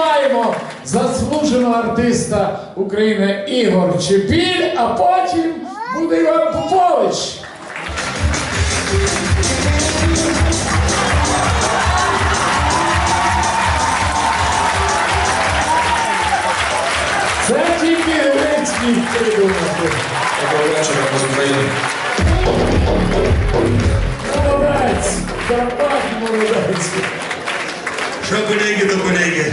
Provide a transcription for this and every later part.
Обіймаємо заслуженого артиста України Ігор Чепіль, а потім буде Іван Попович. Це тільки Грецький придумати. Доброго вечора, з України. Молодець! Карпат молодець! Що колеги до колеги?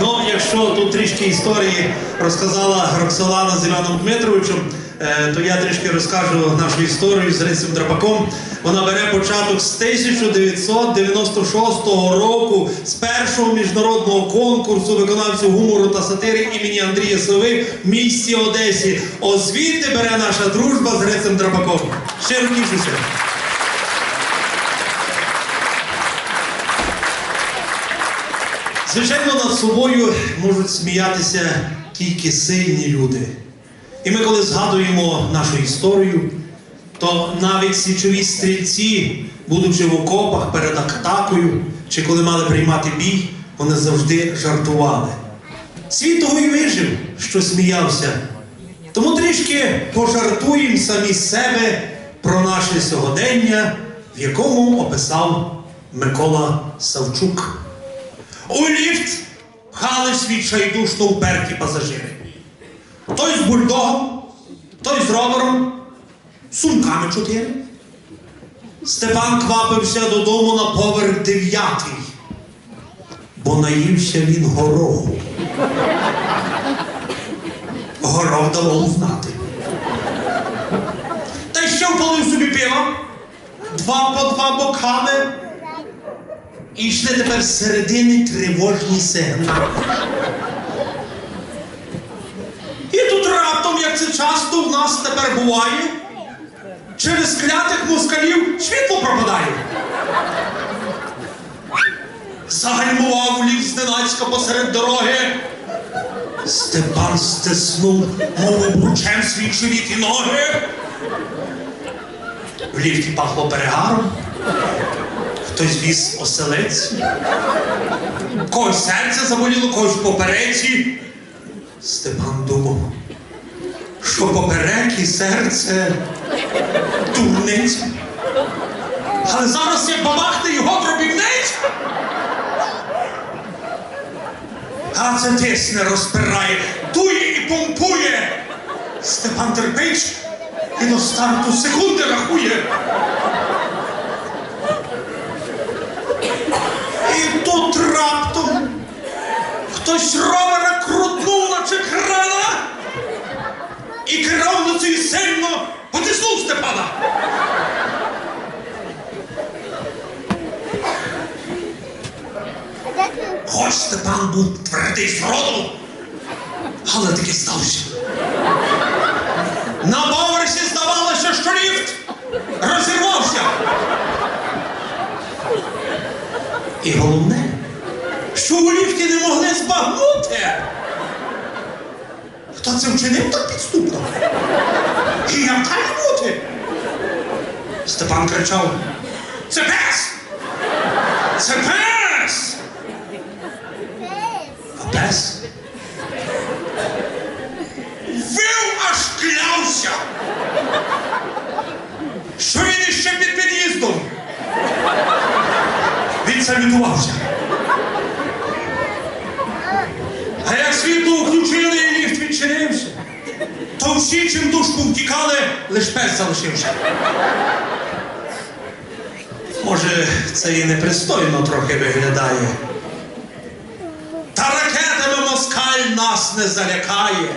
Ну, якщо тут трішки історії розказала Роксолана з Іваном Дмитровичем, е, то я трішки розкажу нашу історію з Грицем Драпаком. Вона бере початок з 1996 року з першого міжнародного конкурсу виконавців гумору та сатири імені Андрія Сови в місті Одесі. Озвідти бере наша дружба з Грицем Драпаком. Щиро тішуся. Звичайно, над собою можуть сміятися тільки сильні люди. І ми, коли згадуємо нашу історію, то навіть січові стрільці, будучи в окопах перед атакою, чи коли мали приймати бій, вони завжди жартували. Світ того й вижив, що сміявся. Тому трішки пожартуємо самі себе про наше сьогодення, в якому описав Микола Савчук. У ліфт пхались відчайдушно уперті пасажири. Той з бульдогом, той з ровером, сумками чотири. Степан квапився додому на поверх дев'ятий, бо наївся він гороху. Горох давав знати. Та й ще впалив собі пиво, два по два бокали. І йшли тепер з середини тривожні сигнали. І тут раптом, як це часто в нас тепер буває, через клятих москалів світло пропадає. Загальмував ліс зненацька посеред дороги. Степан стиснув, мов обручем свій живіт і ноги. В ліфті пахло перегаром. Хтось віз оселець, когось серце заболіло, когось попереці. Степан думав, що поперек і серце дурниця. Але зараз як бабахне його дробівниць. А це тисне розпирає, дує і помпує. Степан терпить і до старту секунди рахує. І тут раптом хтось ровера крутнув, наче крана, і керовницею сильно потиснув Степана. Хоч Степан був твердий з роду, але таки стався. На поверсі здавалося, що ліфт розірвався. І головне, що у ліфті не могли збагнути. Хто це вчинив так підступно? І як не бути? Степан кричав: Це пес! Це пес! А пес вив аж клявся, що він іще під під'їздом. Він салютувався. А як світло включили і ліфт відчинився, то всі чим душку втікали, лиш пес залишився. Може, це і непристойно трохи виглядає. Та ракетами москаль нас не залякає.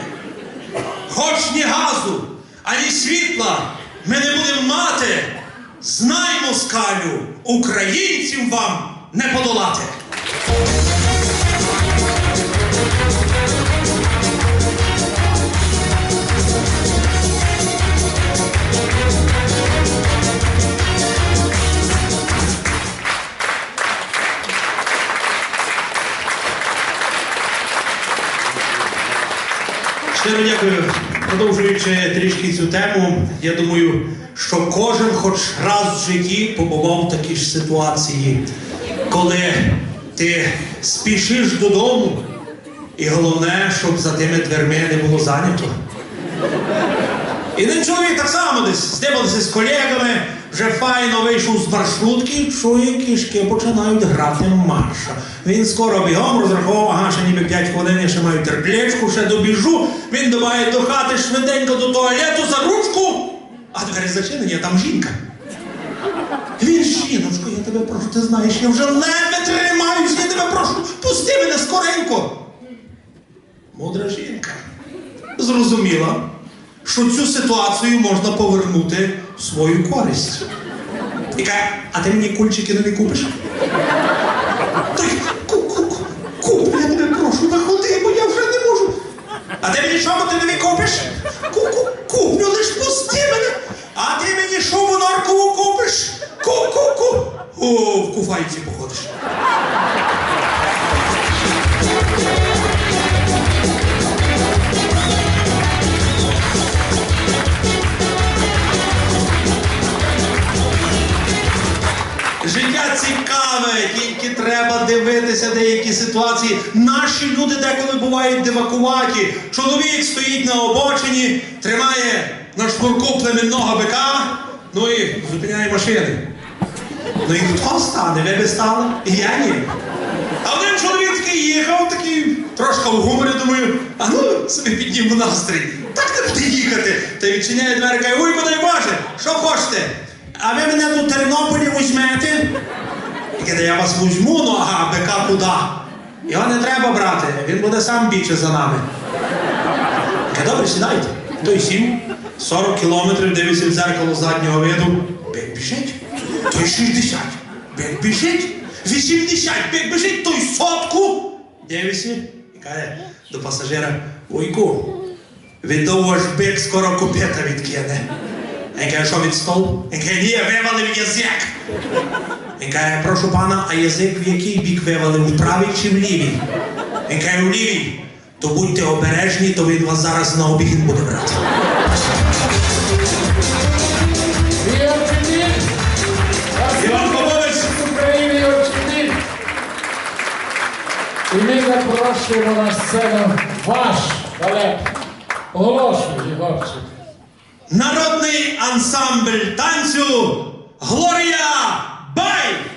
Хоч ні газу, ані світла ми не будемо мати. Знай, москалю, українців вам не подолати. Щиро дякую. Продовжуючи трішки цю тему, я думаю, що кожен хоч раз в житті побував в такій ж ситуації, коли ти спішиш додому, і головне, щоб за тими дверми не було зайнято. І один чоловік так само десь здивався з колегами, вже файно вийшов з маршрутки, і чує, кішки починають грати марша. Він скоро бігом розраховував, ага, ще ніби 5 хвилин, я ще маю терплячку, ще добіжу. Він добає до хати швиденько до туалету за ручку, а двері зачинені, а там жінка. Він жіночко, я тебе прошу, ти знаєш, я вже ледве тримаюсь, я тебе прошу, пусти мене скоренько. Мудра жінка зрозуміла, що цю ситуацію можна повернути в свою користь. І каже, а ти мені кульчики не купиш? Ку-ку-ку, куп, я тебе прошу, виходи, бо я вже не можу. А ти мені чому ти не купиш? Куплю, лиш пусти мене. А ти мені шубу норкову купиш? Ку-ку-ку. О, в куфайці походиш. Дивитися деякі ситуації. Наші люди деколи бувають дивакуваті. Чоловік стоїть на обочині, тримає на шнурку племінного бика, ну і зупиняє машини. Ну і хто стане? Ви би стали? І я ні. А один чоловік такий їхав, такий трошки в гуморі, думаю, а ну собі підніму настрій. Так не буде їхати. Та відчиняє двері, каже, ой, подай Боже, що хочете? А ви мене тут Тернополі візьмете? І я вас візьму, ну ага, бика куди? Його не треба брати, він буде сам більше за нами. Каже, добре, сідайте. Той сім, 40 кілометрів дивиться в зеркало заднього виду. Бик біжить. Той 60. Бик біжить. 80. Бик біжить, той сотку. Дивиться і каже до пасажира, Уйку, віддав ваш бик скоро купета відкине. Він каже, що від столу? Він каже, ні, вивалив язик. Він каже, прошу пана, а язик в який бік вивалив, в правий чи в лівий? Він каже, в лівий. То будьте обережні, то він вас зараз на обігін буде брати. Іван! І ми запрошуємо на сцену ваш балет. Оголошую, Єгорчик. Народний ансамбль танцю Глорія Pai,